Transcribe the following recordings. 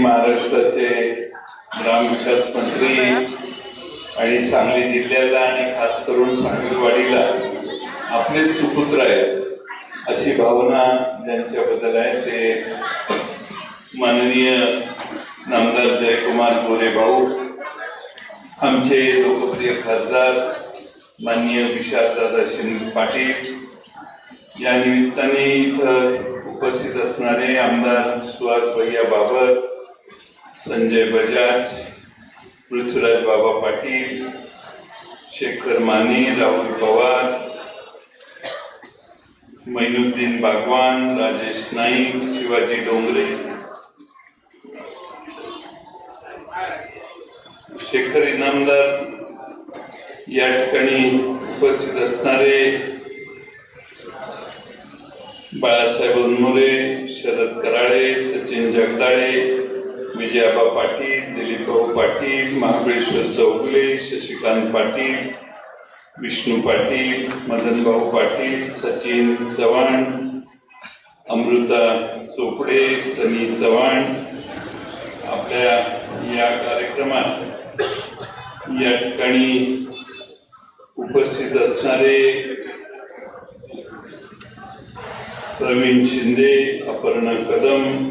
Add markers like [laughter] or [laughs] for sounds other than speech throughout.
महाराष्ट्राचे ग्रामविकास मंत्री आणि सांगली जिल्ह्याला आणि खास करून सांगलीवाडीला आपले सुपुत्र आहेत अशी भावना ज्यांच्याबद्दल आहे ते माननीय नामदार जयकुमार गोरे भाऊ आमचे लोकप्रिय खासदार माननीय विशालदादा शिंदे पाटील या निमित्ताने इथं उपस्थित असणारे आमदार सुहास भैया बाबर संजय बजाज पृथ्वीराज बाबा पाटील शेखर माने राहुल पवार मैनुद्दीन बागवान राजेश नाईक शिवाजी डोंगरे. शेखर इनामदार या ठिकाणी उपस्थित असणारे बाळासाहेब उन्मोरे शरद कराळे सचिन जगदाळे विजयाबा पाटील दिलीपभाऊ पाटील महाबळेश्वर चौगुले शशिकांत पाटील विष्णू पाटील मदनभाऊ पाटील सचिन चव्हाण अमृता चोपडे सनी चव्हाण. आपल्या या कार्यक्रमात या ठिकाणी उपस्थित असणारे प्रवीण शिंदे अपर्णा कदम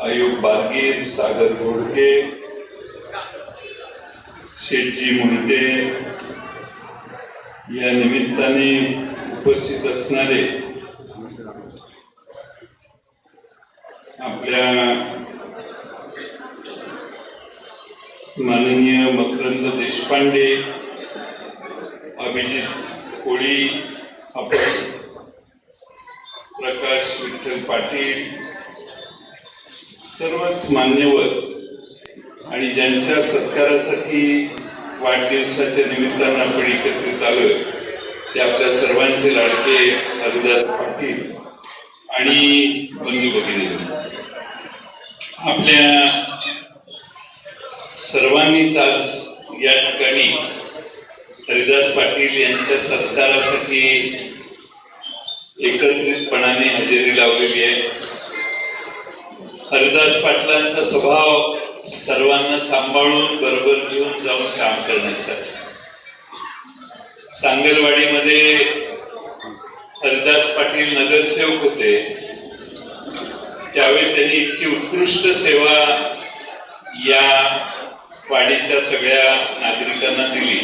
आयुब बागीर सागर घोडके शेटजी मुंडे या निमित्ताने उपस्थित असणारे आपल्या माननीय मकरंद देशपांडे अभिजित कोळी आपण प्रकाश विठ्ठल पाटील सर्वच मान्यवर आणि ज्यांच्या सत्कारासाठी वाढदिवसाच्या निमित्तानं आपण एकत्रित आलो ते आपल्या सर्वांचे लाडके हरिदास पाटील आणि बंधू भगिनी. आपल्या सर्वांनीच आज या ठिकाणी हरिदास पाटील यांच्या सत्कारासाठी एकत्रितपणाने हजेरी लावलेली आहे. हरिदास पाटलांचा स्वभाव सर्वांना सांभाळून बरोबर घेऊन जाऊन काम करण्याचा सांगलवाडीमध्ये हरिदास पाटील नगरसेवक होते. त्यावेळी त्यांनी इतकी उत्कृष्ट सेवा या वाडीच्या सगळ्या नागरिकांना दिली.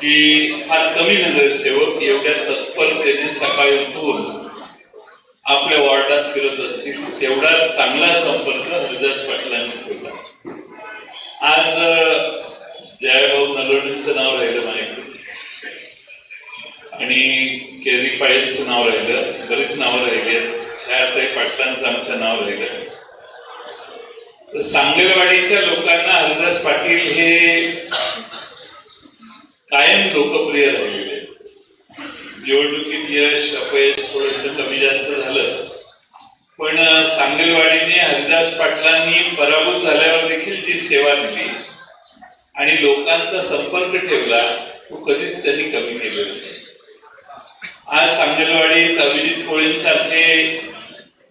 की फार कमी नगरसेवक एवढ्या तत्परतेने सकाळी उठून आपल्या वॉर्डात फिरत असतील तेवढा चांगला संपर्क हरिदास पाटलांनी ठेवला आज जयाभाऊ जयभाऊ नाव राहिलं माझ्याकडे आणि केरी पायलचं नाव राहिलं बरीच नावं राहिली छायाताई पाटलांचं आमचं नाव राहिलं. तर सांगलवाडीच्या लोकांना हरिदास पाटील हे कायम लोकप्रिय राहिलेले निवडणुकीत यश अपयश थोडस कमी जास्त झालं. पण सांगलवाडीने हरिदास पाटलांनी पराभूत झाल्यावर देखील ती सेवा दिली. आणि लोकांचा संपर्क ठेवला तो कधीच त्यांनी कमी केलेला नाही. आज सांगलवाडीत अभिजित कोळींसारखे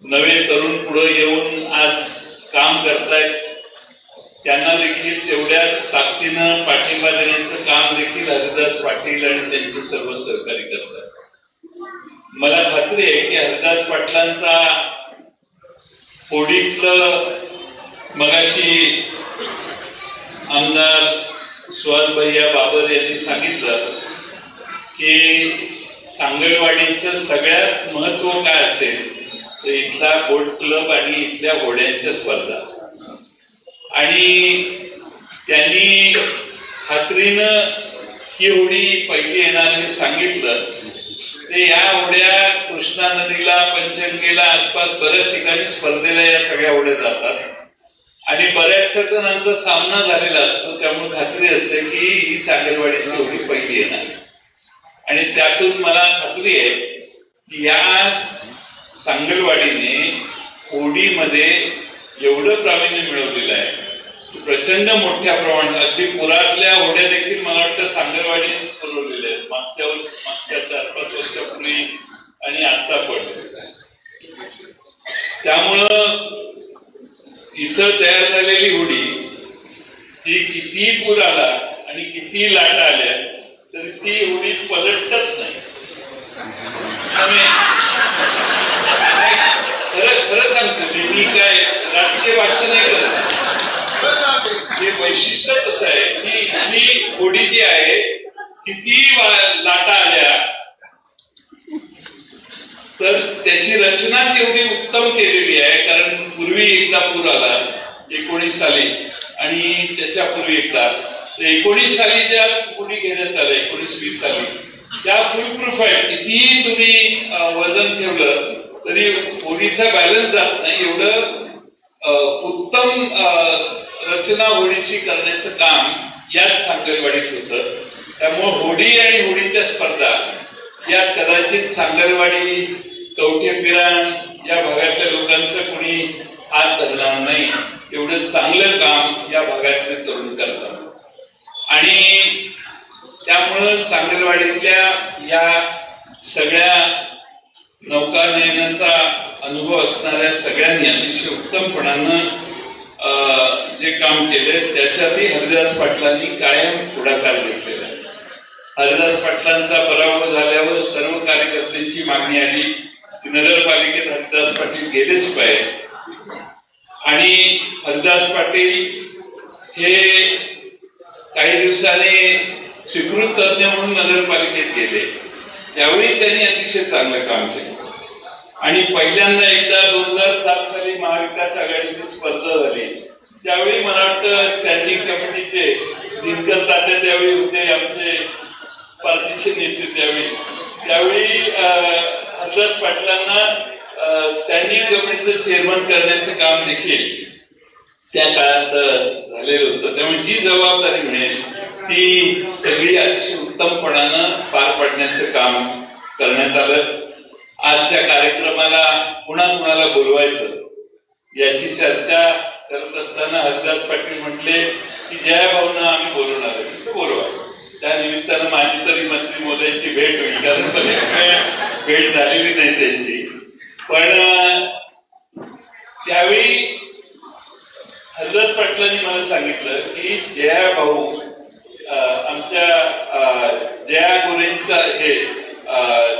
नवे तरुण पुढे येऊन आज काम करतायत. त्यांना देखील तेवढ्याच ताकदीनं पाठिंबा देण्याचं काम देखील हरिदास पाटील आणि त्यांचे सर्व सहकारी करतात. मला खात्री आहे की हरिदास पाटलांचा होडीतलं मगाशी आमदार सुहास भैया बाबर यांनी सांगितलं की सांगळवाडीचं सगळ्यात महत्त्व काय असेल तर इथला बोट क्लब आणि इथल्या होड्यांच्या स्पर्धा. आणि त्यांनी खात्रीनं ही होडी पहिली येणार हे सांगितलं. ते या ओढ्या कृष्णा नदीला पंचगंगेला आसपास बऱ्याच ठिकाणी स्पर्धेला या सगळ्या ओढ्या जातात. आणि बऱ्याच जणांचा सामना झालेला असतो. त्यामुळे खात्री असते की ही सागरवाडीची ओढी पहिली येणार. आणि त्यातून मला खात्री आहे की या सांगलवाडीने होडीमध्ये एवढं प्रावीण्य मिळवलेलं आहे. प्रचंड मोठ्या प्रमाणात अगदी पुरातल्या होड्या देखील मला वाटतं सांगलवाडीनेच पुरवलेल्या आहेत. मागच्या वर्ष मागच्या चार पाच वर्षापूर्वी आणि आता पण. त्यामुळं इथं तयार झालेली होडी ही किती पूर आला आणि किती लाटा आल्या तरी ती होडी पलटत नाही, खरं खरं सांगतो मी मी काय राजकीय भाषण नाही करत हे वैशिष्ट्य कसं आहे? की इथली होडी जी आहे किती लाटा आल्या. तर त्याची रचनाच एवढी उत्तम केलेली आहे कारण पूर्वी एकदा पूर आला एकोणीस साली. आणि त्याच्या पूर्वी एकदा. एकोणीस साली ज्या कोणी घेण्यात आल्या एकोणीस वीस साली त्या फुल प्रूफ आहेत कितीही तुम्ही वजन ठेवलं तरी होडीचा बॅलन्स जात नाही. एवढं उत्तम रचना होडीची करण्याचं काम याच सांगलवाडीत होतं. त्यामुळे होडी आणि होडीच्या स्पर्धा या कदाचित सांगलवाडी कवठे पिराण या भागातल्या लोकांचं कोणी हात धरणार नाही. एवढं चांगलं काम या भागातले तरुण करतात. आणि त्यामुळं सांगलवाडीतल्या या सगळ्या नौकानयनाचा अनुभव असणाऱ्या सगळ्यांनी अतिशय उत्तमपणानं जे काम केले त्याच्यातही हरिदास पाटलांनी कायम पुढाकार घेतलेला आहे. हरिदास पाटलांचा पराभव झाल्यावर सर्व कार्यकर्त्यांची मागणी आली की नगरपालिकेत हरिदास पाटील गेलेच पाहिजे. आणि हरिदास पाटील हे काही दिवसांनी स्वीकृत तज्ञ म्हणून नगरपालिकेत गेले. त्यावेळी त्यांनी अतिशय चांगलं काम केलं. आणि पहिल्यांदा एकदा दोन हजार सात साली महाविकास आघाडीची स्पर्धा झाली. त्यावेळी मला वाटतं स्टँडिंग कमिटीचे दिनकर तात्या त्यावेळी होते आमचे पार्टीचे नेते त्यावेळी. त्यावेळी हरदास पाटलांना स्टँडिंग कमिटीचं चेअरमन करण्याचं काम देखील त्या काळात झालेलं होतं. त्यामुळे जी जबाबदारी मिळेल ती सगळी अतिशय उत्तमपणानं पार पाडण्याचं काम करण्यात आलं. आजच्या कार्यक्रमाला कुणा कुणाला बोलवायचं? याची चर्चा करत असताना हरिदास पाटील म्हटले की जया भाऊना आम्ही बोलवणार आहे. म्हटलं, बोलवा. त्या निमित्तानं माझी तरी मंत्री मोदयांची भेट होईल कारण बरेच वेळ भेट झालेली नाही त्यांची. पण त्यावेळी हरिदास पाटलांनी मला सांगितलं की जया भाऊ आमच्या जया गोरेंचा हे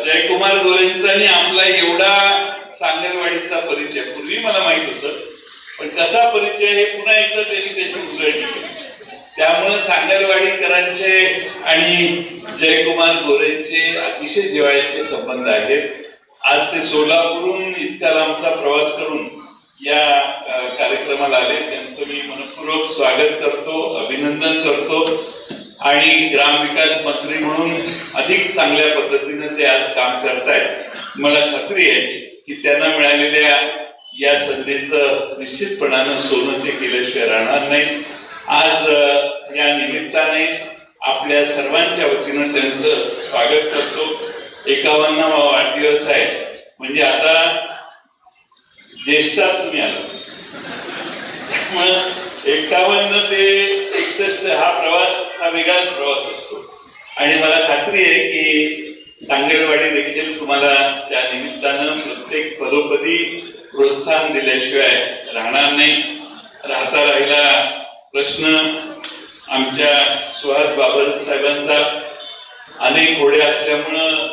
जयकुमार गोरेंचाही आणि आपला एवढा सांगलवाडीचा परिचय पूर्वी मला माहीत होतं पण कसा परिचय हे पुन्हा एकदा त्यांनी त्याची उजळणी केली. त्यामुळे सांगलवाडीकरांचे आणि जयकुमार गोरेंचे अतिशय जिव्हाळ्याचे संबंध आहेत. आज ते सोलापूरहून इतका लांबचा प्रवास करून या कार्यक्रमाला आले. त्यांचं मी मनपूर्वक स्वागत करतो अभिनंदन करतो. आणि ग्रामविकास मंत्री म्हणून अधिक चांगल्या पद्धतीने ते आज काम करतायत. मला खात्री आहे की त्यांना मिळालेल्या या संधीचं निश्चितपणानं सोनं ते केल्याशिवाय राहणार नाही. आज या निमित्ताने आपल्या सर्वांच्या वतीनं त्यांचं स्वागत करतो. एकावन्नावा वाढदिवस आहे. म्हणजे आता ज्येष्ठात तुम्ही आला त्यामुळं एकावन्न ते एकसष्ट हा प्रवास हा वेगळाच प्रवास असतो. आणि मला खात्री आहे की सांगेलवाडी देखील तुम्हाला त्या निमित्तानं प्रत्येक पदोपदी प्रोत्साहन दिल्याशिवाय राहणार नाही. राहता राहिला प्रश्न आमच्या सुहास बाबर साहेबांचा. अनेक घोडे असल्यामुळं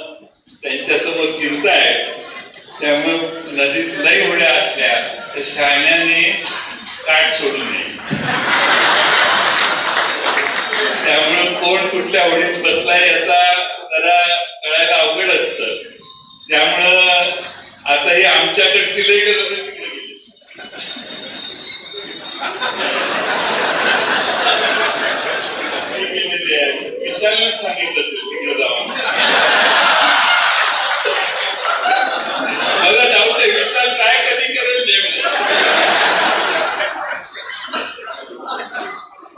त्यांच्यासमोर चिंता आहे. त्यामुळे नदीत लई होड्या असल्या तर शाळण्याने काठ सोडू नये त्यामुळे कोण कुठल्या आवडीत बसलाय याचा जरा कळायला अवघड असत. त्यामुळं आता ही आमच्याकडची लई गरज गेली. [laughs] सांगितलं असेल तिकडे जावा मला डाऊट आहे विशाल काय कधी करेल ते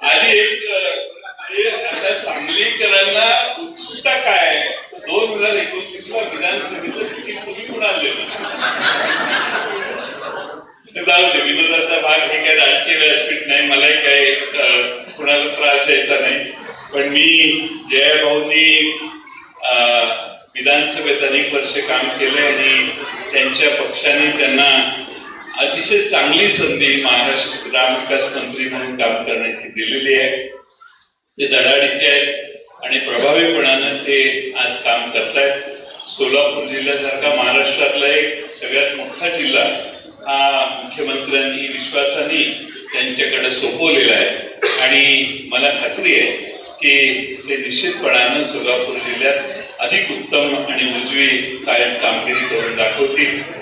आणि एक अं, हे आता सांगलीकरांना उत्सुकता काय आहे? दोन हजार एकोणतीस ला विधानसभेचं तिकीट तुम्ही कुणाला दिलं ते जाऊ दे विनोदाचा भाग हे काही राजकीय व्यासपीठ नाही मलाही काही अं, कुणाला त्रास द्यायचा नाही पण मी जयभाऊंनी अं, विधानसभेत अनेक वर्ष काम केलंय आणि त्यांच्या पक्षाने त्यांना अतिशय चांगली संधी महाराष्ट्र ग्रामविकास मंत्री म्हणून काम करण्याची दिलेली आहे. ते धडाडीचे आहेत आणि प्रभावीपणानं ते आज काम करतायत. सोलापूर जिल्ह्यासारखा महाराष्ट्रातला एक सगळ्यात मोठा जिल्हा हा मुख्यमंत्र्यांनी विश्वासाने त्यांच्याकडे सोपवलेला आहे. आणि मला खात्री आहे की ते निश्चितपणानं सोलापूर जिल्ह्यात अधिक उत्तम आणि उजवी कायम कामगिरी करून दाखवतील.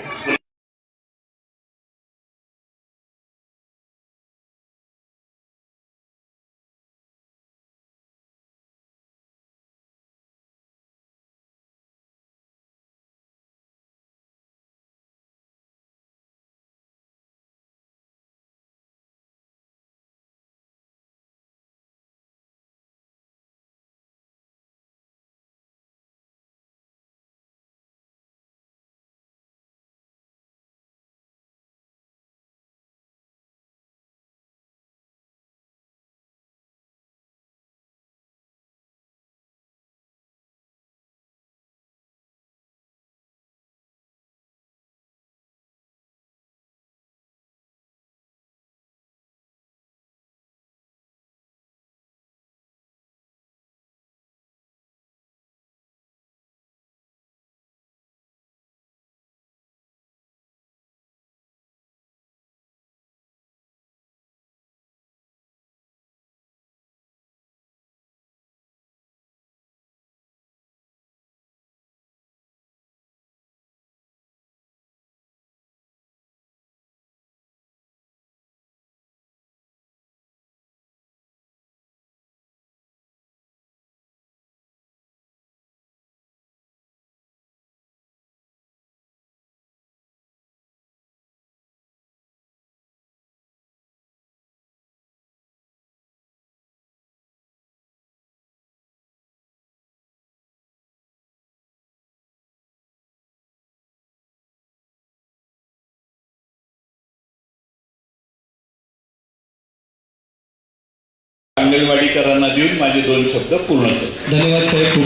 अंगणवाडीकरांना देऊन माझे दोन शब्द पूर्ण करतो धन्यवाद साहेब.